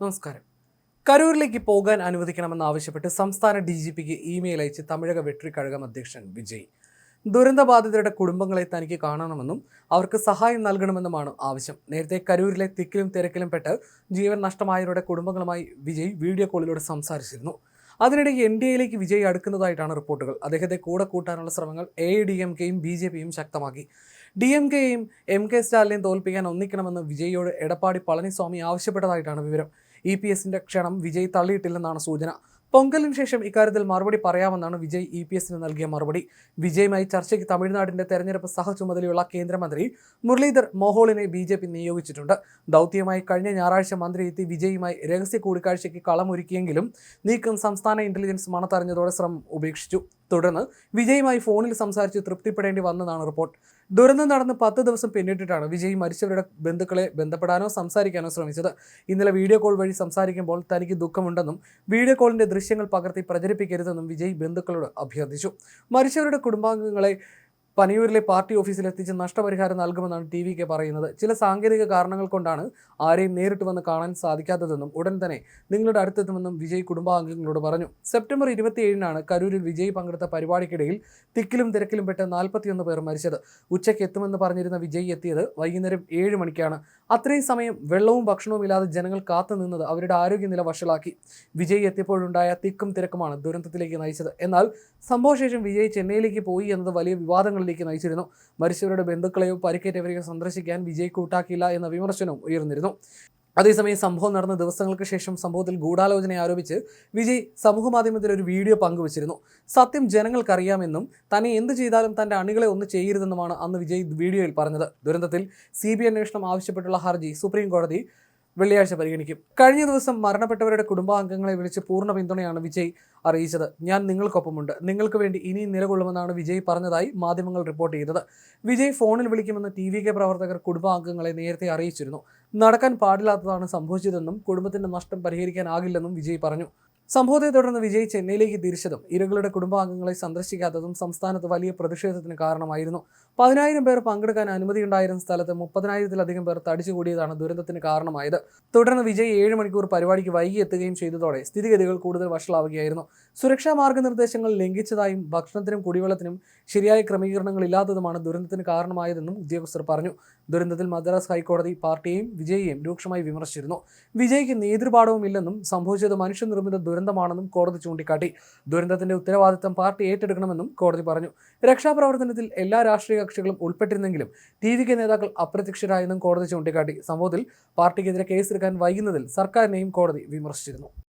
നമസ്കാരം. കരൂരിലേക്ക് പോകാൻ അനുവദിക്കണമെന്നാവശ്യപ്പെട്ട് സംസ്ഥാന ഡി ജി പിക്ക് ഇമെയിൽ അയച്ച് തമിഴക വെട്രിക്കഴകം അധ്യക്ഷൻ വിജയ്. ദുരന്തബാധിതരുടെ കുടുംബങ്ങളെ തനിക്ക് കാണണമെന്നും അവർക്ക് സഹായം നൽകണമെന്നുമാണ് ആവശ്യം. നേരത്തെ കരൂരിലെ തിക്കിലും തിരക്കിലും പെട്ട് ജീവൻ നഷ്ടമായവരുടെ കുടുംബങ്ങളുമായി വിജയ് വീഡിയോ കോളിലൂടെ സംസാരിച്ചിരുന്നു. അതിനിടെ എൻ ഡി എയിലേക്ക് വിജയ് അടുക്കുന്നതായിട്ടാണ് റിപ്പോർട്ടുകൾ. അദ്ദേഹത്തെ കൂടെ കൂട്ടാനുള്ള ശ്രമങ്ങൾ എ ഡി എം കെയും ബി ജെ പിയും ശക്തമാക്കി. ഡി എം കെയും എം കെ സ്റ്റാലിനെയും തോൽപ്പിക്കാൻ ഒന്നിക്കണമെന്ന് വിജയോട് എടപ്പാടി പളനിസ്വാമി ആവശ്യപ്പെട്ടതായിട്ടാണ് വിവരം. ഇ പി എസിന്റെ ക്ഷണം വിജയ് തള്ളിയിട്ടില്ലെന്നാണ് സൂചന. പൊങ്കലിന് ശേഷം ഇക്കാര്യത്തിൽ മറുപടി പറയാമെന്നാണ് വിജയ് ഇ പി എസിന് നൽകിയ മറുപടി. വിജയുമായി ചർച്ചയ്ക്ക് തമിഴ്നാടിന്റെ തെരഞ്ഞെടുപ്പ് സഹചുമതലയുള്ള കേന്ദ്രമന്ത്രി മുരളീധർ മോഹോളിനെ ബി ജെ പി നിയോഗിച്ചിട്ടുണ്ട്. ദൗത്യമായി കഴിഞ്ഞ ഞായറാഴ്ച മന്ത്രി എത്തി വിജയുമായി രഹസ്യ കൂടിക്കാഴ്ചയ്ക്ക് കളമൊരുക്കിയെങ്കിലും നീക്കം സംസ്ഥാന ഇന്റലിജൻസ് മണത്തറിഞ്ഞതോടെ ശ്രമം ഉപേക്ഷിച്ചു. തുടർന്ന് വിജയുമായി ഫോണിൽ സംസാരിച്ച് തൃപ്തിപ്പെടേണ്ടി വന്നതാണ് റിപ്പോർട്ട്. ദുരന്തം നടന്ന് പത്ത് ദിവസം പിന്നിട്ടിട്ടാണ് വിജയ് മരിച്ചവരുടെ ബന്ധുക്കളെ ബന്ധപ്പെടാനോ സംസാരിക്കാനോ ശ്രമിച്ചത്. ഇന്നലെ വീഡിയോ കോൾ വഴി സംസാരിക്കുമ്പോൾ തനിക്ക് ദുഃഖമുണ്ടെന്നും വീഡിയോ കോളിന്റെ ദൃശ്യങ്ങൾ പകർത്തി പ്രചരിപ്പിക്കരുതെന്നും വിജയ് ബന്ധുക്കളോട് അഭ്യർത്ഥിച്ചു. മരിച്ചവരുടെ കുടുംബാംഗങ്ങളെ പനിയൂരിലെ പാർട്ടി ഓഫീസിൽ എത്തിച്ച് നഷ്ടപരിഹാരം നൽകുമെന്നാണ് ടി വി കെ പറയുന്നത്. ചില സാങ്കേതിക കാരണങ്ങൾ കൊണ്ടാണ് ആരെയും നേരിട്ട് വന്ന് കാണാൻ സാധിക്കാത്തതെന്നും ഉടൻ തന്നെ നിങ്ങളുടെ അടുത്തെത്തുമെന്നും വിജയ് കുടുംബാംഗങ്ങളോട് പറഞ്ഞു. സെപ്റ്റംബർ ഇരുപത്തിയേഴിനാണ് കരൂരിൽ വിജയ് പങ്കെടുത്ത പരിപാടിക്കിടയിൽ തിക്കിലും തിരക്കിലും പെട്ട് നാൽപ്പത്തിയൊന്ന് പേർ മരിച്ചത്. ഉച്ചയ്ക്ക് എത്തുമെന്ന് പറഞ്ഞിരുന്ന വിജയ് എത്തിയത് വൈകുന്നേരം ഏഴ് മണിക്കാണ്. അത്രയും സമയം വെള്ളവും ഭക്ഷണവും ഇല്ലാതെ ജനങ്ങൾ കാത്തുനിന്നത് അവരുടെ ആരോഗ്യനില വഷളാക്കി. വിജയ് എത്തിയപ്പോഴുണ്ടായ തിക്കും തിരക്കുമാണ് ദുരന്തത്തിലേക്ക് നയിച്ചത്. എന്നാൽ സംഭവശേഷം വിജയ് ചെന്നൈയിലേക്ക് പോയി എന്നത് വലിയ വിവാദങ്ങളിലേക്ക് നയിച്ചിരുന്നു. മരിച്ചവരുടെ ബന്ധുക്കളെയോ പരിക്കേറ്റവരെയോ സന്ദർശിക്കാൻ വിജയ് കൂട്ടാക്കിയില്ല എന്ന വിമർശനവും ഉയർന്നിരുന്നു. അതേസമയം സംഭവം നടന്ന ദിവസങ്ങൾക്ക് ശേഷം സംഭവത്തിൽ ഗൂഢാലോചന ആരോപിച്ച് വിജയ് സമൂഹമാധ്യമത്തിൽ ഒരു വീഡിയോ പങ്കുവച്ചിരുന്നു. സത്യം ജനങ്ങൾക്കറിയാമെന്നും തന്നെ എന്ത് ചെയ്താലും തന്റെ അണികളെ ഒന്ന് ചെയ്യരുതെന്നുമാണ് അന്ന് വിജയ് വീഡിയോയിൽ പറഞ്ഞത്. ദുരന്തത്തിൽ സി ബി അന്വേഷണം ആവശ്യപ്പെട്ടുള്ള ഹർജി സുപ്രീം കോടതി വെള്ളിയാഴ്ച പരിഗണിക്കും. കഴിഞ്ഞ ദിവസം മരണപ്പെട്ടവരുടെ കുടുംബാംഗങ്ങളെ വിളിച്ച് പൂർണ പിന്തുണയാണ് വിജയ് അറിയിച്ചത്. ഞാൻ നിങ്ങൾക്കൊപ്പമുണ്ട്. നിങ്ങൾക്ക് വേണ്ടി ഇനിയും നിലകൊള്ളുമെന്നാണ് വിജയ് പറഞ്ഞതായി മാധ്യമങ്ങൾ റിപ്പോർട്ട് ചെയ്തത്. വിജയ് ഫോണിൽ വിളിക്കുമെന്ന് ടി വി കെ പ്രവർത്തകർ കുടുംബാംഗങ്ങളെ നേരത്തെ അറിയിച്ചിരുന്നു. നടക്കാൻ പാടില്ലാത്തതാണ് സംഭവിച്ചതെന്നും കുടുംബത്തിന്റെ നഷ്ടം പരിഹരിക്കാനാകില്ലെന്നും വിജയ് പറഞ്ഞു. സംഭവത്തെ തുടർന്ന് വിജയ് ചെന്നൈയിലേക്ക് തിരിച്ചതും ഇരകളുടെ കുടുംബാംഗങ്ങളെ സന്ദർശിക്കാത്തതും സംസ്ഥാനത്ത് വലിയ പ്രതിഷേധത്തിന് കാരണമായിരുന്നു. പതിനായിരം പേർ പങ്കെടുക്കാൻ അനുമതിയുണ്ടായിരുന്ന സ്ഥലത്ത് മുപ്പതിനായിരത്തിലധികം പേർ തടിച്ചുകൂടിയതാണ് ദുരന്തത്തിന് കാരണമായത്. തുടർന്ന് വിജയ് ഏഴ് മണിക്കൂർ പരിപാടിക്ക് വൈകി എത്തുകയും ചെയ്തതോടെ സ്ഥിതിഗതികൾ കൂടുതൽ വഷളാവുകയായിരുന്നു. സുരക്ഷാ മാർഗനിർദ്ദേശങ്ങൾ ലംഘിച്ചതായും ഭക്ഷണത്തിനും കുടിവെള്ളത്തിനും ശരിയായ ക്രമീകരണങ്ങൾ ഇല്ലാത്തതുമാണ് ദുരന്തത്തിന് കാരണമായതെന്നും ഉദ്യോഗസ്ഥർ പറഞ്ഞു. ദുരന്തത്തിൽ മദ്രാസ് ഹൈക്കോടതി പാർട്ടിയെയും വിജയിയെയും രൂക്ഷമായി വിമർശിച്ചിരുന്നു. വിജയ്ക്ക് നേതൃപാഠവുമില്ലെന്നും സംഭവിച്ചത് മനുഷ്യനിർമ്മിത ദുരന്തമാണെന്നും കോടതി ചൂണ്ടിക്കാട്ടി. ദുരന്തത്തിന്റെ ഉത്തരവാദിത്തം പാർട്ടി ഏറ്റെടുക്കണമെന്നും കോടതി പറഞ്ഞു. രക്ഷാപ്രവർത്തനത്തിൽ എല്ലാ രാഷ്ട്രീയ കക്ഷികളും ഉൾപ്പെട്ടിരുന്നെങ്കിലും ടി വി കെ നേതാക്കൾ അപ്രത്യക്ഷരായെന്നും കോടതി ചൂണ്ടിക്കാട്ടി. സംഭവത്തിൽ പാർട്ടിക്കെതിരെ കേസെടുക്കാൻ വൈകുന്നതിൽ സർക്കാരിനെയും കോടതി വിമർശിച്ചിരുന്നു.